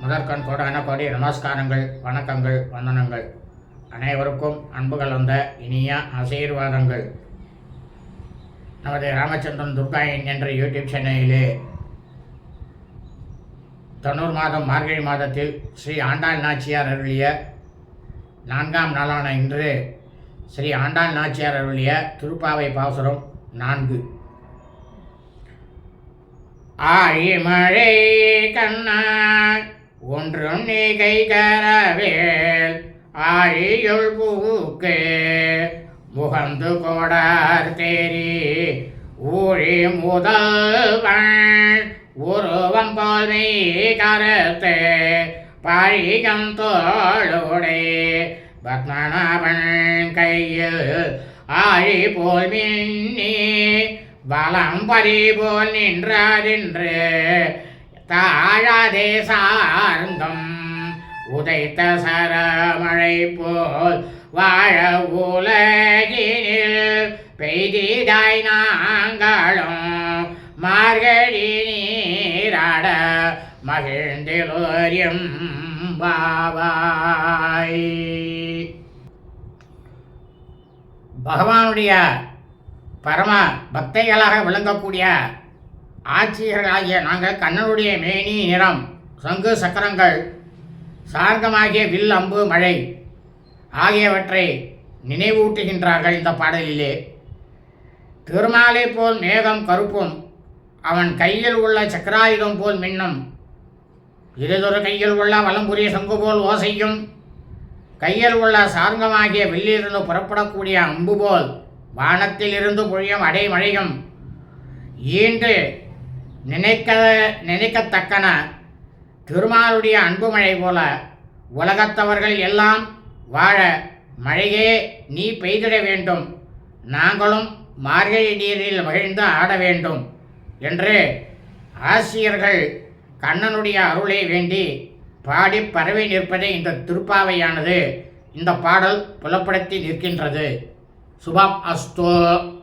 முதற்கண் கோடான கோடி நமஸ்காரங்கள் வணக்கங்கள் வந்தனங்கள். அனைவருக்கும் அன்பு கலந்த இனிய ஆசீர்வாதங்கள். நமது ராமச்சந்திரன் துர்காயின் என்ற யூடியூப் சேனலிலே தொண்ணூறு மாதம் மார்கழி மாதத்தில் ஸ்ரீ ஆண்டாள் நாச்சியார் அருளிய நான்காம் நாளான இன்று ஸ்ரீ ஆண்டாள் நாச்சியார் அருளிய திருப்பாவை பாசுரம் நான்கு. ஆழிமழை கண் ஒன்றும் நீ கை கரவேல் ஆழியுள் பூக்கு முகந்து கோடார் தேரி ஊழி முதல்வன். உருவம் போல் நீ கருத்து பழிகம் தோளுடை. பத்மநாபன் கையில் ஆழி போல் மின்னி வலம் பறி போல் நின்றாரின்று தாழாதே சார்ந்தம் உதைத்த சரமழை போல் வாழ உலகினில் பெய்திதாய் நாங்களும் மார்கழி நீராட மகிழ்ந்திலோரியம் பாவாய் பகவானுடைய பரம பக்தைகளாக விளங்கக்கூடிய ஆட்சியர்களாகிய நாங்கள் கண்ணனுடைய மேனி நிறம் சங்கு சக்கரங்கள் சார்கமாகிய வில் அம்பு மழை ஆகியவற்றை நினைவூட்டுகின்றார்கள் இந்த பாடலிலே. திருமாலை போல் மேகம் கருப்பும் அவன் கையில் உள்ள சக்கராயுதம் போல் மின்னும். இருதொரு கையில் உள்ள வலம்புரிய சங்கு போல் ஓசையும் கையில் உள்ள சார்ந்தமாகிய வில்லிலிருந்து புறப்படக்கூடிய அம்பு போல் வானத்திலிருந்து பொழியும் அடைமழையும் ஈண்டு நினைக்க நினைக்கத்தக்கன திருமாலுடைய அன்பு மழை போல உலகத்தவர்கள் எல்லாம் வாழ மழையே நீ பெய்திட வேண்டும். நாங்களும் மார்கழி நீரில் மகிழ்ந்து ஆட வேண்டும் என்று ஆசிரியர்கள் கண்ணனுடைய அருளை வேண்டி பாடி பரவி நிற்பதை இந்த திருப்பாவையானது. இந்த பாடல் புலப்படுத்தி நிற்கின்றது. சுபம் அஸ்தோ.